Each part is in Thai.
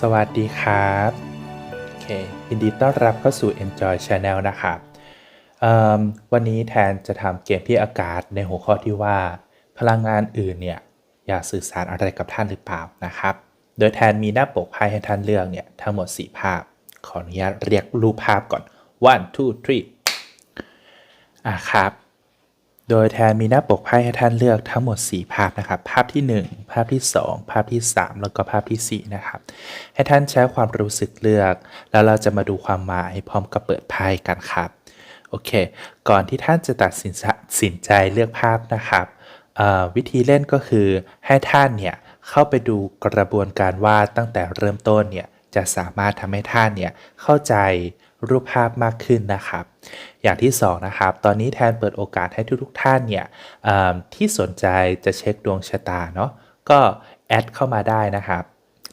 สวัสดีครับโอเคยินดีต้อนรับเข้าสู่ Enjoy Channel นะครับวันนี้แทนจะทำเกมที่อากาศในหัวข้อที่ว่า พลังงานอื่นเนี่ยอยากสื่อสารอะไรกับท่านหรือเปล่านะครับ โดยแทนมีหน้าปกไพ่ให้ท่านเลือกเนี่ยทั้งหมด 4 ภาพ ขออนุญาตเรียกรูปภาพก่อน one two three อะครับ โดยแทนมีหน้าปกไพ่ให้ท่านเลือกทั้งหมด 4 ภาพนะครับ ภาพที่ 1 ภาพที่ 2 ภาพที่ 3 แล้วก็ภาพทีสี่ 4 นะครับ ให้ท่านใช้ความรู้สึกเลือก แล้วเราจะมาดูความหมายพร้อมกับเปิดไพ่กันครับ โอเค ก่อนที่ท่านจะตัดสินใจสินใจเลือกภาพนะครับ วิธีเล่นก็คือให้ท่านเนี่ยเข้าไปดูกระบวนการวาดตั้งแต่เริ่มต้นเนี่ยจะสามารถทำให้ท่านเนี่ยเข้าใจรูปภาพมากขึ้นนะครับ อย่างที่สองนะครับตอนนี้แทนเปิดโอกาสให้ทุกๆท่านเนี่ยที่สนใจจะเช็คดวงชะตาเนาะก็แอดเข้ามาได้นะครับ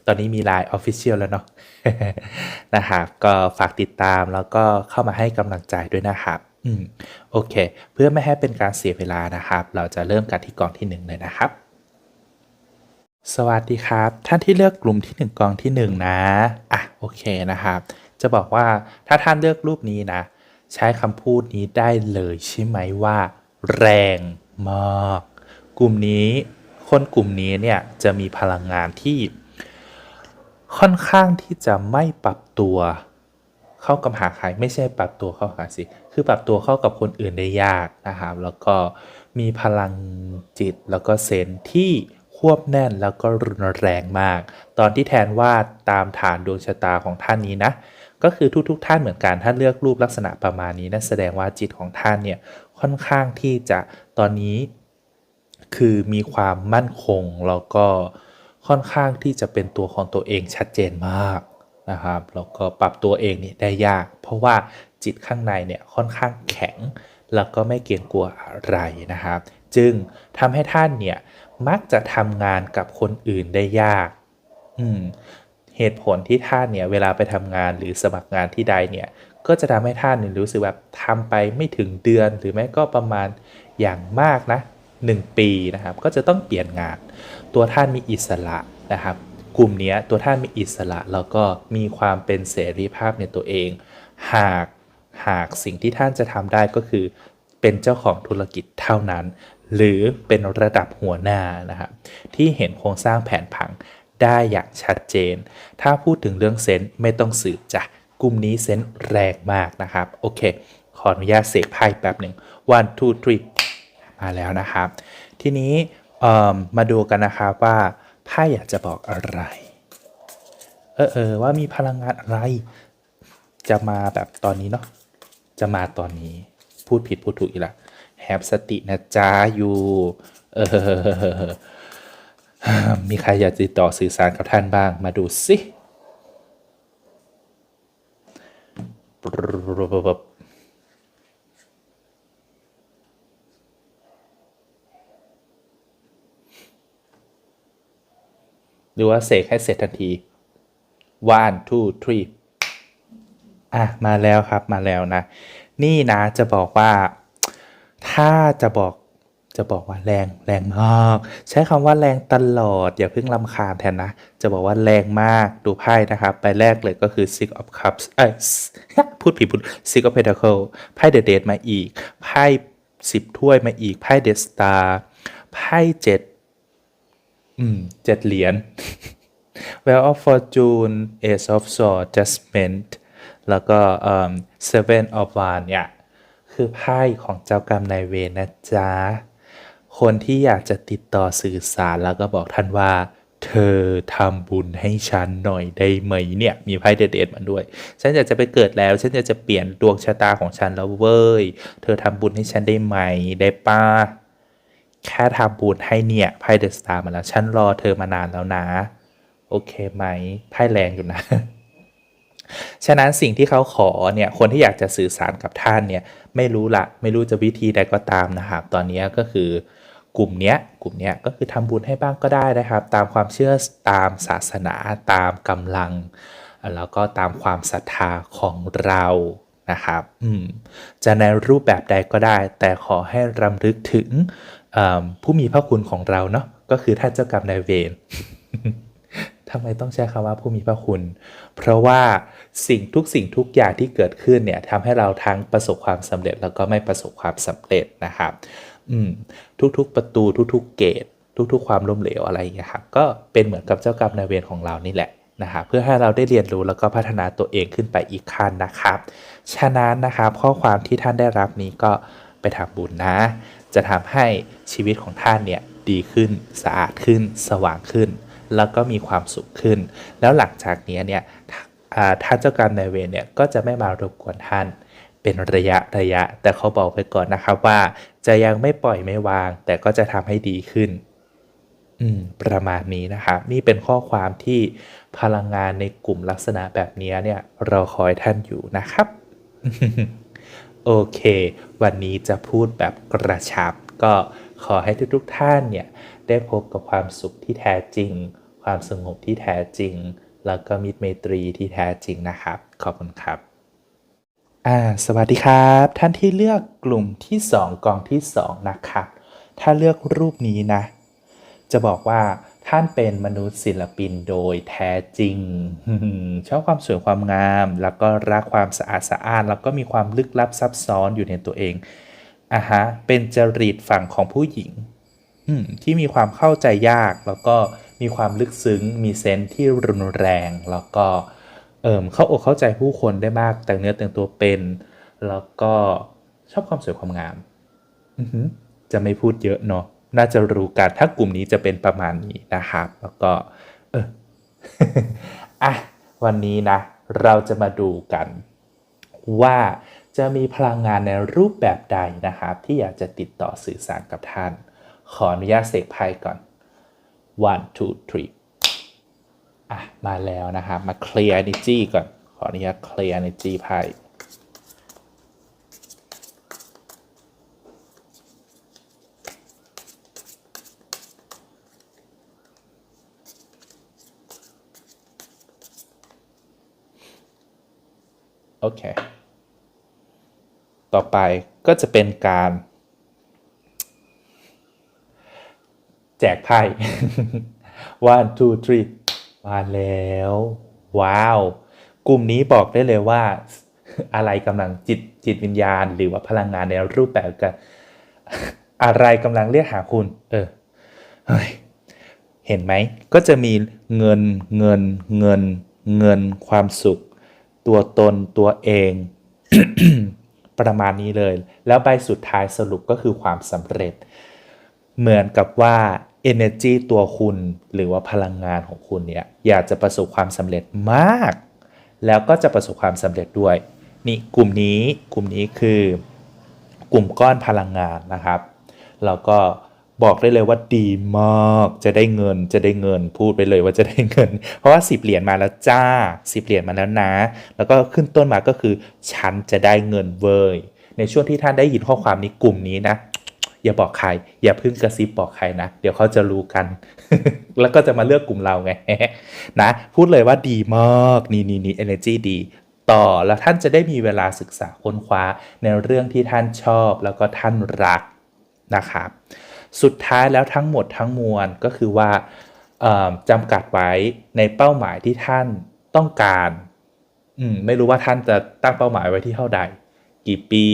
ตอนนี้มี Line Official แล้วเนาะนะครับก็ฝากติดตามแล้วก็เข้ามาให้กำลังใจด้วยนะครับอืมโอเค เพื่อไม่ให้เป็นการเสียเวลานะครับ เราจะเริ่มกันที่กองที่หนึ่งเลยนะครับ สวัสดีครับ ท่านที่เลือกกลุ่มที่ 1 กองที่ 1 นะอะโอเคนะครับ จะบอกว่าถ้าท่านเลือกรูปนี้นะ ใช้คำพูดนี้ได้เลยใช่ไหมว่า แรงมาก กลุ่มนี้คนกลุ่มนี้เนี่ยจะมีพลังงานที่ ค่อนข้างที่จะไม่ปรับตัว เข้ากับหาใครไม่ใช่ปรับตัวเข้าหาสิคือปรับตัวเข้ากับคนอื่นได้ยากนะครับแล้วก็มีพลังจิตแล้วก็เซนที่ควบแน่นแล้วก็รุนแรงมาก ตอนที่แทนวาดตามฐานดวงชะตาของท่านนี้นะ ก็คือทุกๆทท่านเหมือนกันถ้าเลือกรูปลักษณะประมาณนี้นั่นแสดงว่าจิตของท่านเนี่ยค่อนข้างที่จะตอนนี้ คือมีความมั่นคงแล้วก็ค่อนข้างที่จะเป็นตัวของตัวเองชัดเจนมากนะครับแล้วก็ปรับตัวเองเนี่ยได้ยาก เพราะว่าจิตข้างในเนี่ยค่อนข้างแข็ง แล้วก็ไม่เกรงกลัวอะไรนะครับ จึงทำให้ท่านเนี่ยมักจะทำงานกับคนอื่นได้ยากอืม เหตุผลที่ท่านเนี่ยเวลาไปทำงานหรือสมัครงานที่ใดเนี่ยก็จะทำให้ท่านเนี่ยรู้สึกแบบทำไปไม่ถึงเดือนหรือไม่ก็ประมาณอย่างมากนะ1ปีนะครับก็จะต้องเปลี่ยนงาน ตัวท่านมีอิสระนะครับ กลุ่มเนี้ยตัวท่านมีอิสระแล้วก็มีความเป็นเสรีภาพในตัวเอง หากหากสิ่งที่ท่านจะทำได้ก็คือ เป็นเจ้าของธุรกิจเท่านั้น หรือเป็นระดับหัวหน้านะครับที่เห็นโครงสร้างแผนผัง ได้อย่างชัดเจน ถ้าพูดถึงเรื่องเซนส์ไม่ต้องสืบจ้ะกลุ่มนี้เซนส์แรงมากนะครับ โอเค ขออนุญาตเสกไพ่แป๊บหนึ่ง one two three มาแล้วนะครับ ทีนี้มาดูกันนะครับว่าไพ่อยากจะบอกอะไร เออเออว่ามีพลังงานอะไร จะมาแบบตอนนี้เนาะจะมาตอนนี้พูดผิดพูดถูกอีกละแฮปสตินะจ๊ะอยู่ เออ มีใครอยากติดต่อสื่อสารกับท่านบ้าง มาดูสิหรือว่าเสกให้เสร็จทันที one two three อะ มาแล้วครับมาแล้วนะ นี่นะจะบอกว่า ถ้าจะบอก จะบอกว่าแรงแรงมาก ใช้คำว่าแรงตลอด อย่าเพิ่งลำคาญแทนนะ จะบอกว่าแรงมากดูไพ่นะครับไปแรกเลยก็คือ six of cups เอ้ยพูดผิดพูด six of pentacles ไพ่เดอะเดมาอีก ไพ่สิบถ้วยมาอีก ไพ่เดสตาร์ไพ่เจ็ดอืมเจ็ดเหรียญ Well of Fortune Ace of Swords Judgment แล้วก็เอ่อ Seven of Wands เนี่ย คือไพ่ของเจ้ากรรมนายเวรนะจ๊ะ คนที่อยากจะติดต่อสื่อสารแล้วก็บอกท่านว่า เธอทำบุญให้ฉันหน่อยได้ไหมเนี่ย มีไพ่เด็ดๆมาด้วย ฉันอยากจะไปเกิดแล้ว ฉันอยากจะเปลี่ยนดวงชะตาของฉันแล้วเว้ย เธอทำบุญให้ฉันได้ไหมได้ป้าแค่ทำบุญให้เนี่ยไพ่เดอะสตาร์มาแล้ว ฉันรอเธอมานานแล้วนะ โอเคไหมไพ่แรงอยู่นะ ฉะนั้นสิ่งที่เขาขอเนี่ยคนที่อยากจะสื่อสารกับท่านเนี่ย ไม่รู้ละไม่รู้จะวิธีใดก็ตามนะครับ ตอนนี้ก็คือ กลุ่มเนี้ยกลุ่มเนี้ยก็คือทำบุญให้บ้างก็ได้นะครับ ตามความเชื่อตามศาสนาตามกำลัง แล้วก็ตามความศรัทธาของเรานะครับอืมจะในรูปแบบใดก็ได้ แต่ขอให้รำลึกถึงผู้มีพระคุณของเราเนาะก็คือท่านเจ้ากรรมนายเวรทำไมต้องใช้คำว่าผู้มีพระคุณ เพราะว่าสิ่งทุกสิ่งทุกอย่างที่เกิดขึ้นเนี่ยทำให้เราทั้งประสบความสำเร็จแล้วก็ไม่ประสบความสำเร็จนะครับ อืมทุกๆประตูทุกๆเกต ทุกๆ ความล้มเหลวอะไรอย่างเงี้ยครับก็เป็นเหมือนกับเจ้ากรรมนายเวรของเรานี่แหละนะครับเพื่อให้เราได้เรียนรู้แล้วก็พัฒนาตัวเองขึ้นไปอีกขั้นนะครับ ฉะนั้นนะครับข้อความที่ท่านได้รับนี้ก็ไปทำบุญนะ จะทำให้ชีวิตของท่านเนี่ยดีขึ้นสะอาดขึ้น สว่างขึ้น แล้วก็มีความสุขขึ้น แล้วหลังจากนี้เนี่ยท่านเจ้ากรรมนายเวรเนี่ยก็จะไม่มารบกวนท่าน เป็นระยะระยะ แต่เขาบอกไปก่อนนะครับว่า จะยังไม่ปล่อยไม่วาง แต่ก็จะทำให้ดีขึ้น อืม ประมาณนี้นะครับ นี่เป็นข้อความที่พลังงานในกลุ่มลักษณะแบบนี้เนี่ยเราคอยท่านอยู่นะครับ โอเค วันนี้จะพูดแบบกระชับ ก็ขอให้ทุกๆท่านเนี่ย ได้พบกับความสุขที่แท้จริง ความสงบที่แท้จริง แล้วก็มิตรไมตรีที่แท้จริงนะครับ ขอบคุณครับ อ่าสวัสดีครับ ท่านที่เลือกกลุ่มที่ 2 กองที่ 2 นะครับ ถ้าเลือกรูปนี้นะ จะบอกว่าท่านเป็นมนุษย์ศิลปินโดยแท้จริง ชอบความสวยความงาม แล้วก็รักความสะอาดสะอ้าน แล้วก็มีความลึกลับซับซ้อนอยู่ในตัวเองอะฮะเป็นจริตฝั่งของผู้หญิงที่มีความเข้าใจยาก แล้วก็มีความลึกซึ้ง มีเซนส์ที่รุนแรงแล้วก็ เอิมเข้าอกเข้าใจผู้คนได้มาก แต่งเนื้อแต่งตัวเป็น แล้วก็ชอบความสวยความงามอืจะไม่พูดเยอะเนาะ น่าจะรู้กันถ้ากลุ่มนี้จะเป็นประมาณนี้นะครับ แล้วก็ เอออะ วันนี้นะ เราจะมาดูกัน ว่าจะมีพลังงานในรูปแบบใดนะครับ ที่อยากจะติดต่อสื่อสารกับท่าน ขออนุญาตเสกไพ่ก่อน one two three อะมาแล้วนะครับ มาเคลียร์ energy ก่อน ขออนุญาตเคลียร์ energy ไพ่โอเค ต่อไปก็จะเป็นการ แจกไพ่ one two three มาแล้ว ว้าว กลุ่มนี้บอกได้เลยว่า อะไรกำลังจิตจิตวิญญาณ หรือว่าพลังงานในรูปแบบกันอะไรกำลังเรียกหาคุณ เออเฮ้ยเห็นไหม ก็จะมีเงินเงินเงินเงินความสุข ตัวตนตัวเอง ประมาณนี้เลย แล้วใบสุดท้ายสรุปก็คือความสำเร็จ เหมือนกับว่า energy ตัวคุณหรือว่าพลังงานของคุณเนี่ยอยากจะประสบความสำเร็จมาก แล้วก็จะประสบความสำเร็จด้วยนี่กลุ่มนี้กลุ่มนี้คือกลุ่มก้อนพลังงานนะครับแล้วก็บอกได้เลยว่าดีมากจะได้เงินจะได้เงินพูดไปเลยว่าจะได้เงิน เพราะว่าสิบเหรียญมาแล้วจ้าสิบเหรียญมาแล้วนะ แล้วก็ขึ้นต้นมาก็คือ ฉันจะได้เงินเว้ยในช่วงที่ท่านได้ยินข้อความนี้กลุ่มนี้นะ อย่าบอกใคร อย่าเพิ่งกระซิบบอกใครนะ เดี๋ยวเขาจะรู้กัน แล้วก็จะมาเลือกกลุ่มเราไงนะ พูดเลยว่าดีมากนี่นี่นี่ energy ดี ต่อแล้วท่านจะได้มีเวลาศึกษาค้นคว้าในเรื่องที่ท่านชอบแล้วก็ท่านรักนะครับ สุดท้ายแล้วทั้งหมดทั้งมวลก็คือว่าจำกัดไว้ในเป้าหมายที่ท่านต้องการอืมไม่รู้ว่าท่านจะตั้งเป้าหมายไว้ที่เท่าใด กี่ปี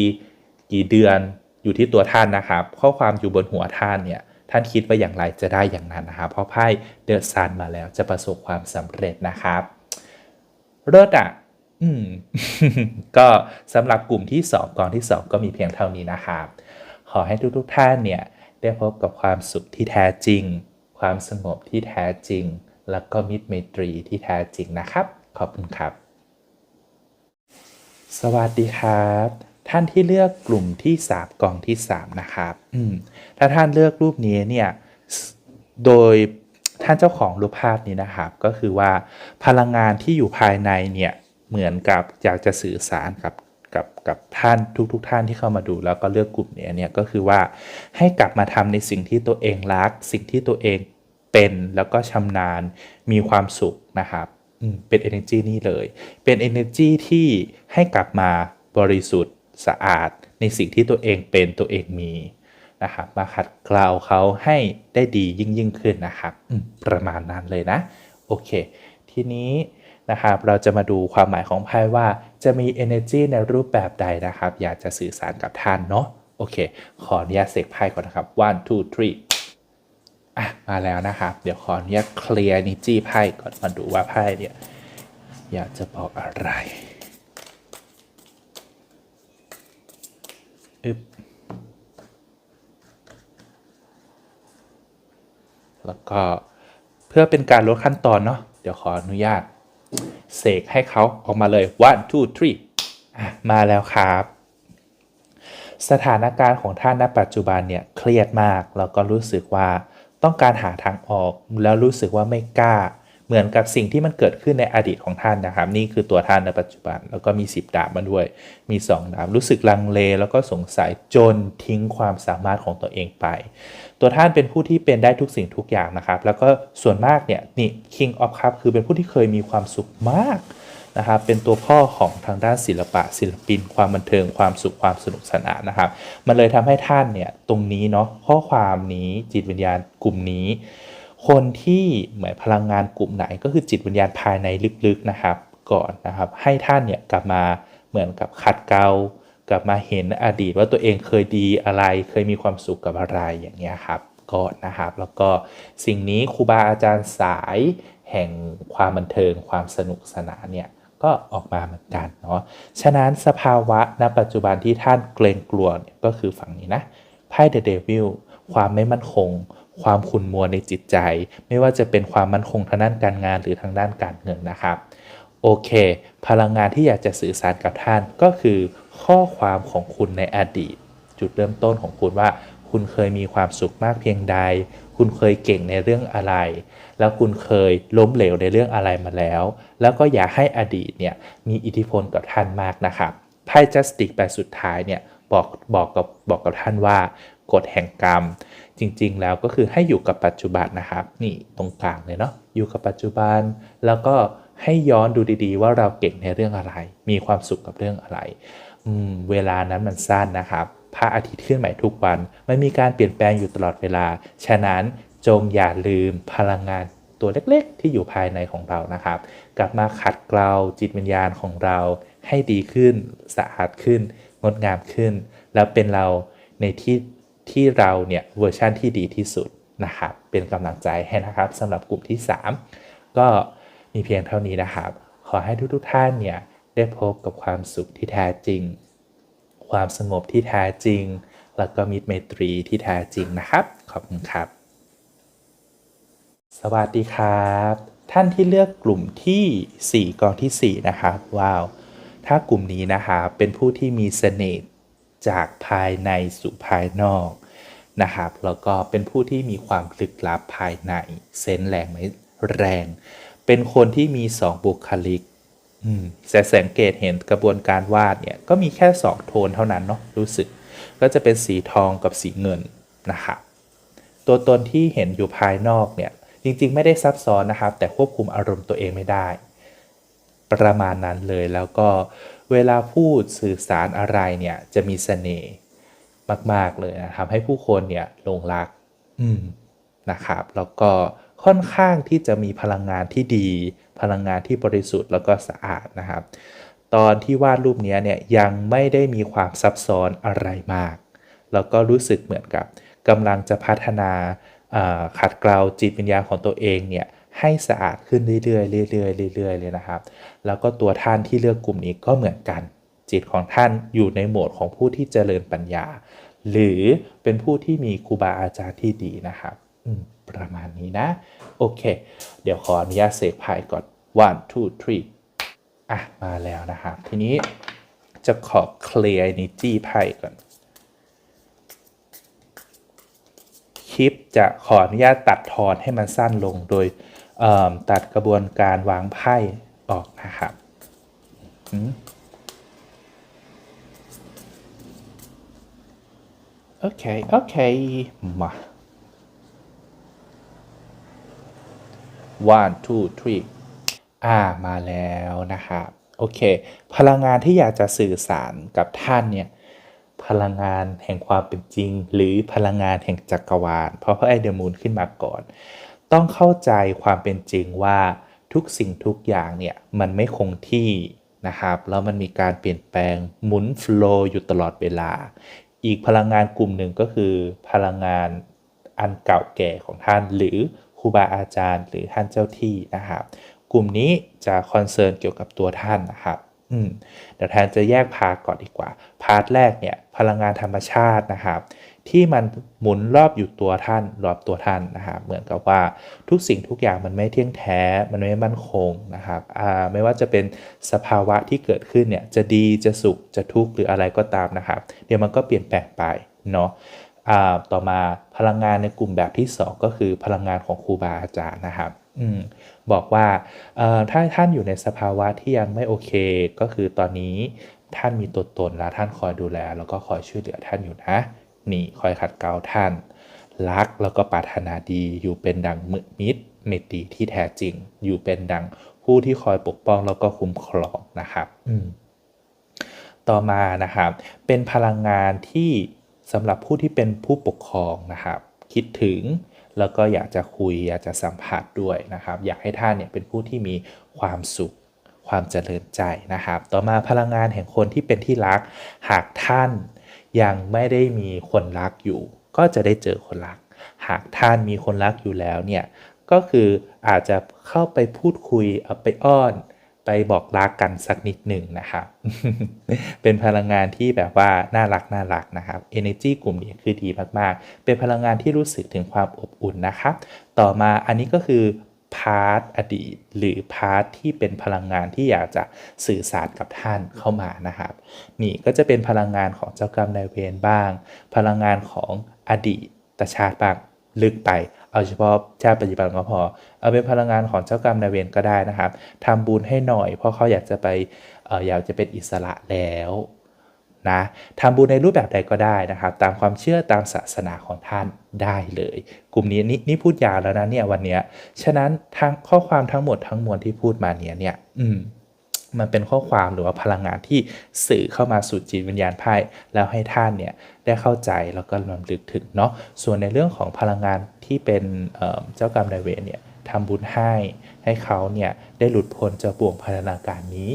กี่เดือน อยู่ที่ตัวท่านนะครับ ข้อความอยู่บนหัวท่านเนี่ยท่านคิดว่าอย่างไรจะได้อย่างนั้นนะครับเพราะไพ่เดอะซันมาแล้วจะประสบความสำเร็จนะครับเลิศอะอืมก็สำหรับกลุ่มที่ 2กองที่ 2 ก็มีเพียงเท่านี้นะครับ ขอให้ทุกๆท่านเนี่ยได้พบกับความสุขที่แท้จริง ความสงบที่แท้จริง แล้วก็มิตรไมตรีที่แท้จริงนะครับ ขอบคุณครับ สวัสดีครับ ท่านที่เลือกกลุ่มที่ 3 กองที่ 3 นะครับถ้าท่านเลือกรูปนี้เนี่ยโดยท่านเจ้าของรูปภาพนี้นะครับ ก็คือว่าพลังงานที่อยู่ภายในเนี่ยเหมือนกับอยากจะสื่อสารกับกับกับท่านทุกๆทท่านที่เข้ามาดูแล้วก็เลือกกลุ่มนี้เนี่ยก็คือว่าให้กลับมาทำในสิ่งที่ตัวเองรัก สิ่งที่ตัวเองเป็นแล้วก็ชำนาญมีความสุขนะครับเป็น energy นี่เลย เป็น energy ที่ให้กลับมาบริสุทธิ์ สะอาด ในสิ่งที่ตัวเองเป็นตัวเองมีนะครับมาขัดเกลาเขาให้ได้ดียิ่งยิ่งขึ้นนะครับประมาณนั้นเลยนะ โอเค ทีนี้นะครับเราจะมาดูความหมายของไพ่ว่าจะมี energy ในรูปแบบใดนะครับ อยากจะสื่อสารกับท่านเนาะโอเค ขออนุญาตเสกไพ่ก่อนนะครับ one two three อะมาแล้วนะครับ เดี๋ยวขออนุญาตเคลียร์ energy ไพ่ก่อนมาดูว่าไพ่เนี่ยอยากจะบอกอะไรึบแล้วก็เพื่อเป็นการลดขั้นตอนเนาะเดี๋ยวขออนุญาตเสกให้เขาออกมาเลย one two three มาแล้วครับ สถานการณ์ของท่านณปัจจุบันเนี่ยเครียดมาก แล้วก็รู้สึกว่าต้องการหาทางออกแล้วรู้สึกว่าไม่กล้า เหมือนกับสิ่งที่มันเกิดขึ้นในอดีตของท่านนะครับ นี่คือตัวท่านในปัจจุบัน แล้วก็มี 10 ดาบมาด้วย มี 2 ดาบรู้สึกลังเล แล้วก็สงสัยจนทิ้งความสามารถของตัวเองไป ตัวท่านเป็นผู้ที่เป็นได้ทุกสิ่งทุกอย่างนะครับ แล้วก็ส่วนมากเนี่ยนี่ King of Cup คือเป็นผู้ที่เคยมีความสุขมากนะครับเป็นตัวพ่อของทางด้านศิลปะศิลปิน ความบันเทิงความสุขความสนุกสนานนะครับ มันเลยทำให้ท่านเนี่ยตรงนี้เนาะข้อความนี้จิตวิญญาณกลุ่มนี้ คนที่เหมือนพลังงานกลุ่มไหนก็คือจิตวิญญาณภายในลึกๆนะครับก่อนนะครับ ให้ท่านเนี่ยกลับมาเหมือนกับขัดเกลากลับมาเห็นอดีตว่าตัวเองเคยดีอะไร เคยมีความสุขกับอะไรอย่างเงี้ยครับก่อนนะครับ แล้วก็สิ่งนี้ครูบาอาจารย์สายแห่งความบันเทิงความสนุกสนานเนี่ยก็ออกมาเหมือนกันเนาะฉะนั้นสภาวะณปัจจุบันที่ท่านเกรงกลัวเนี่ยก็คือฝั่งนี้นะไพ่เดอะเดวิลความไม่มั่นคง ความขุ่นมัวในจิตใจ ไม่ว่าจะเป็นความมั่นคงทางด้านการงานหรือทางด้านการเงินนะครับโอเค พลังงานที่อยากจะสื่อสารกับท่านก็คือข้อความของคุณในอดีต จุดเริ่มต้นของคุณว่า คุณเคยมีความสุขมากเพียงใด คุณเคยเก่งในเรื่องอะไร แล้วคุณเคยล้มเหลวในเรื่องอะไรมาแล้ว แล้วก็อย่าให้อดีตเนี่ยมีอิทธิพลกับท่านมากนะครับไพ่จัสติกใบสุดท้ายเนี่ยบอกบอกกับบอกกับท่านว่ากฎแห่งกรรม จริงๆ แล้วก็คือให้อยู่กับปัจจุบันนะครับ นี่ตรงกลางเลยเนาะอยู่กับปัจจุบัน แล้วก็ให้ย้อนดูดีๆ ว่าเราเก่งในเรื่องอะไร มีความสุขกับเรื่องอะไรเวลานั้นมันสั้นนะครับพระอาทิตย์ขึ้นใหม่ทุกวันมันมีการเปลี่ยนแปลงอยู่ตลอดเวลา ฉะนั้นจงอย่าลืมพลังงานตัวเล็กๆ ที่อยู่ภายในของเรานะครับ กลับมาขัดเกลาจิตวิญญาณของเราให้ดีขึ้นสะอาดขึ้น งดงามขึ้น แล้วเป็นเราในที่ ที่เราเนี่ยเวอร์ชั่นที่ดีที่สุดนะครับ เป็นกำลังใจให้นะครับสำหรับกลุ่มที่ 3 ก็มีเพียงเท่านี้นะครับ ขอให้ทุกๆท่านเนี่ยได้พบกับความสุขที่แท้จริง ความสงบที่แท้จริง แล้วก็มิตรไมตรีที่แท้จริงนะครับ ขอบคุณครับ สวัสดีครับ ท่านที่เลือกกลุ่มที่ 4 กองที่ 4 นะครับ ว้าว ถ้ากลุ่มนี้นะครับเป็นผู้ที่มีเสน่ห์ จากภายในสู่ภายนอกนะครับ แล้วก็เป็นผู้ที่มีความลึกลับภายในเซนแรงไหมแรง เป็นคนที่มี2บุคลิกอืมแต่สังเกตเห็นกระบวนการวาดเนี่ยก็มีแค่2โทนเท่านั้นเนาะรู้สึก ก็จะเป็นสีทองกับสีเงินนะครับตัวตนที่เห็นอยู่ภายนอกเนี่ยจริงๆ ไม่ได้ซับซ้อนนะครับ แต่ควบคุมอารมณ์ตัวเองไม่ได้ ประมาณนั้นเลยแล้วก็ เวลาพูดสื่อสารอะไรเนี่ยจะมีเสน่ห์มาก ๆ เลยนะทำให้ผู้คนเนี่ยหลงรักอืมนะครับ แล้วก็ค่อนข้างที่จะมีพลังงานที่ดี พลังงานที่บริสุทธิ์แล้วก็สะอาดนะครับ ตอนที่วาดรูปนี้เนี่ยยังไม่ได้มีความซับซ้อนอะไรมาก แล้วก็รู้สึกเหมือนกับกำลังจะพัฒนาอ่าขัดเกลาจิตวิญญาณของตัวเองเนี่ย ให้สะอาดขึ้นเรื่อยๆเรื่อยๆเรื่อยๆเลยนะครับ แล้วก็ตัวท่านที่เลือกกลุ่มนี้ก็เหมือนกัน จิตของท่านอยู่ในโหมดของผู้ที่เจริญปัญญา หรือเป็นผู้ที่มีครูบาอาจารย์ที่ดีนะครับอืมประมาณนี้นะ โอเค เดี๋ยวขออนุญาตเสกไพ่ก่อน one two three อะ มาแล้วนะครับ ทีนี้จะขอเคลียร์ energy ไพ่ก่อน คลิปจะขออนุญาตตัดทอนให้มันสั้นลงโดย ตัดกระบวนการวางไพ่ออกนะครับโอเค โอเค มา one two three อ่า มาแล้วนะครับโอเค พลังงานที่อยากจะสื่อสารกับท่านเนี่ย พลังงานแห่งความเป็นจริง หรือพลังงานแห่งจักรวาล เพราะพระไอเดอร์มูนขึ้นมาก่อน ต้องเข้าใจความเป็นจริงว่าทุกสิ่งทุกอย่างเนี่ยมันไม่คงที่นะครับแล้วมันมีการเปลี่ยนแปลงหมุนฟลว์อยู่ตลอดเวลา อีกพลังงานกลุ่มหนึ่งก็คือ พลังงานอันเก่าแก่ของท่าน หรือครูบาอาจารย์ หรือท่านเจ้าที่นะครับกลุ่มนี้จะคอนเซิร์นเกี่ยวกับตัวท่านนะครับอืมเดี๋ยวแทนจะแยกพาร์ทก่อนดีกว่า พาร์ทแรกเนี่ยพลังงานธรรมชาตินะครับ ที่มันหมุนรอบอยู่ตัวท่านรอบตัวท่านนะครับเหมือนกับว่าทุกสิ่งทุกอย่างมันไม่เที่ยงแท้ มันไม่มั่นคงนะครับไม่ว่าจะเป็นสภาวะที่เกิดขึ้นเนี่ยจะดีจะสุขจะทุกข์หรืออะไรก็ตามนะครับ เดี๋ยวมันก็เปลี่ยนแปลงไปเนาะต่อมาพลังงานในกลุ่มแบบที่ 2 ก็คือพลังงานของครูบาอาจารย์นะครับอบอกว่าถ้าท่านอยู่ในสภาวะที่ยังไม่โอเค ก็คือตอนนี้ท่านมีตัวตนและท่านคอยดูแล แล้วก็คอยช่วยเหลือท่านอยู่นะ นี่คอยขัดเกลาท่าน รักแล้วก็ปรารถนาดี อยู่เป็นดังมิตรเมตรีที่แท้จริง อยู่เป็นดังผู้ที่คอยปกป้องแล้วก็คุ้มครองนะครับต่อมานะครับ เป็นพลังงานที่สำหรับผู้ที่เป็นผู้ปกครองนะครับ คิดถึงแล้วก็อยากจะคุยอยากจะสัมผัสด้วยนะครับ อยากให้ท่านเนี่ยเป็นผู้ที่มีความสุขความเจริญใจนะครับ ต่อมาพลังงานแห่งคนที่เป็นที่รัก หากท่าน ยังไม่ได้มีคนรักอยู่ ก็จะได้เจอคนรัก หากท่านมีคนรักอยู่แล้วเนี่ยก็คืออาจจะเข้าไปพูดคุยเอาไปอ้อน ไปบอกรักกันสักนิดหนึ่งนะครับเป็นพลังงานที่แบบว่าน่ารักน่ารักนะครับ energy กลุ่มนี้คือดีมากๆ เป็นพลังงานที่รู้สึกถึงความอบอุ่นนะครับ ต่อมาอันนี้ก็คือ พาร์ทอดีต หรือพาร์ทที่เป็นพลังงานที่อยากจะสื่อสารกับท่านเข้ามานะครับ นี่ก็จะเป็นพลังงานของเจ้ากรรมนายเวรบ้าง พลังงานของอดีตชาติบ้างลึกไป เอาเฉพาะชาติปัจจุบันก็พอ เอาเป็นพลังงานของเจ้ากรรมนายเวรก็ได้นะครับทำบุญให้หน่อย เพราะเขาอยากจะไปอออยากจะเป็นอิสระแล้ว นะทำบุญในรูปแบบใดก็ได้นะครับ ตามความเชื่อตามศาสนาของท่านได้เลย กลุ่มนี้นี่นี่พูดยาวแล้วนะเนี่ยวันเนี้ยฉะนั้นทั้งข้อความทั้งหมดทั้งมวลที่พูดมาเนี้ยเนี่ยอืมมันเป็นข้อความหรือว่าพลังงานที่สื่อเข้ามาสู่จิตวิญญาณไพ่แล้วให้ท่านเนี่ยได้เข้าใจแล้วก็รำลึกถึงเนาะส่วนในเรื่องของพลังงานที่เป็นเเจ้ากรรมนายเวรเนี่ยทำบุญให้ให้เขาเนี่ยได้หลุดพ้นจากบ่วงพันธนาการนี้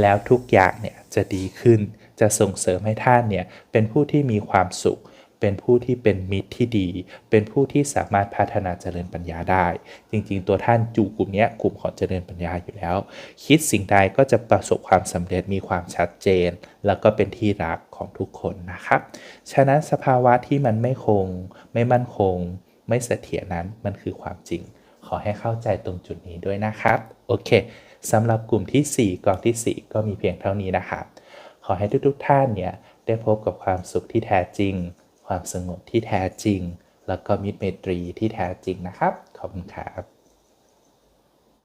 แล้วทุกอย่างเนี่ยจะดีขึ้น จะส่งเสริมให้ท่านเนี่ยเป็นผู้ที่มีความสุข เป็นผู้ที่เป็นมิตรที่ดี เป็นผู้ที่สามารถพัฒนาเจริญปัญญาได้ จริงๆ ตัวท่านจูกลุ่มนี้กลุ่มของเจริญปัญญาอยู่แล้ว คิดสิ่งใดก็จะประสบความสำเร็จมีความชัดเจน แล้วก็เป็นที่รักของทุกคนนะครับ ฉะนั้นสภาวะที่มันไม่คง ไม่มั่นคง ไม่เสถียรนั้นมันคือความจริง ขอให้เข้าใจตรงจุดนี้ด้วยนะครับ โอเคสำหรับกลุ่มที่ 4กองทีสี่4 ก็มีเพียงเท่านี้นะครับ ขอให้ทุกๆท่านเนี่ยได้พบกับความสุขที่แท้จริง ความสงบที่แท้จริง แล้วก็มิตรเมตรีที่แท้จริงนะครับ ขอบคุณครับ